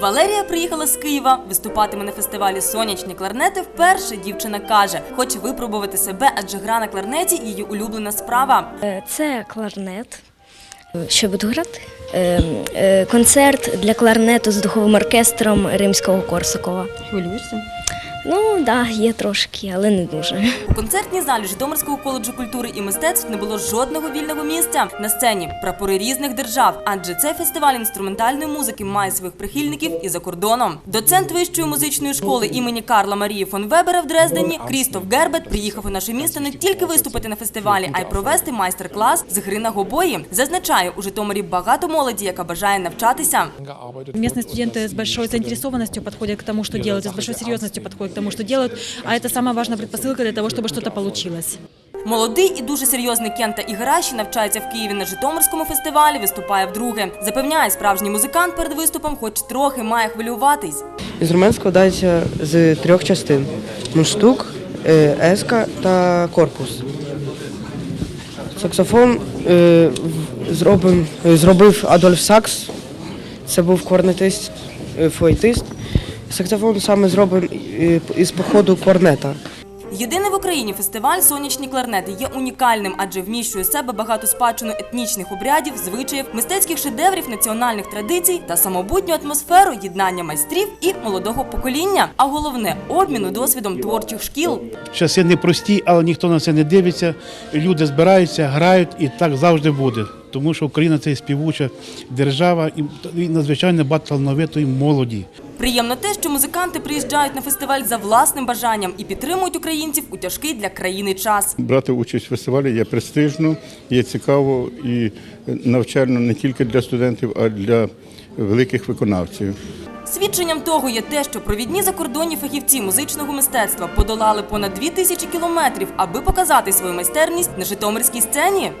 Валерія приїхала з Києва, виступатиме на фестивалі Сонячні кларнети. Вперше дівчина каже, хоче випробувати себе, адже гра на кларнеті її улюблена справа. Е, Це кларнет. Що буду грати? Е, е, Концерт для кларнету з духовим оркестром римського Корсакова. Хвилюєшся? Ну, так, да, є трошки, але не дуже. У концертній залі Житомирського коледжу культури і мистецтв не було жодного вільного місця. На сцені прапори різних держав, адже цей фестиваль інструментальної музики має своїх прихильників і за кордоном. Доцент вищої музичної школи імені Карла Марії фон Вебера в Дрездені Крістоф Гербет приїхав у наше місто не тільки виступити на фестивалі, а й провести майстер-клас з гри на гобої. Зазначає у Житомирі багато молоді, яка бажає навчатися. Местные студенты с большой заинтересованностью подходят к тому, что делают, и с большой серьезностью подходят к тому, что делают, а это самая важная предпосылка для того, чтобы что-то получилось. Молодий і дуже серйозний Кента Іграші навчається в Києві на Житомирському фестивалі. Виступає вдруге. Запевняє, справжній музикант перед виступом, хоч трохи має хвилюватись. Інструмент складається з трьох частин: мундштук, е, еска та корпус. Саксофон е, в- зробив, е, зробив Адольф Сакс. Це був корнетист, е, флейтист. Саксофон саме зробив е, із походу корнета. Єдиний в Україні фестиваль Сонячні кларнети є унікальним, адже вміщує в себе багато спадщину етнічних обрядів, звичаїв, мистецьких шедеврів, національних традицій та самобутню атмосферу єднання майстрів і молодого покоління. А головне обміну досвідом творчих шкіл. Часи непрості, але ніхто на це не дивиться. Люди збираються, грають, і так завжди буде. Тому що Україна це співуча держава і, і надзвичайно багато талановитої молоді. Приємно те, що музиканти приїжджають на фестиваль за власним бажанням і підтримують українців у тяжкий для країни час. Брати участь в фестивалі є престижно, є цікаво і навчально не тільки для студентів, а й для великих виконавців. Свідченням того є те, що провідні закордонні фахівці музичного мистецтва подолали понад дві тисячі кілометрів, аби показати свою майстерність на житомирській сцені.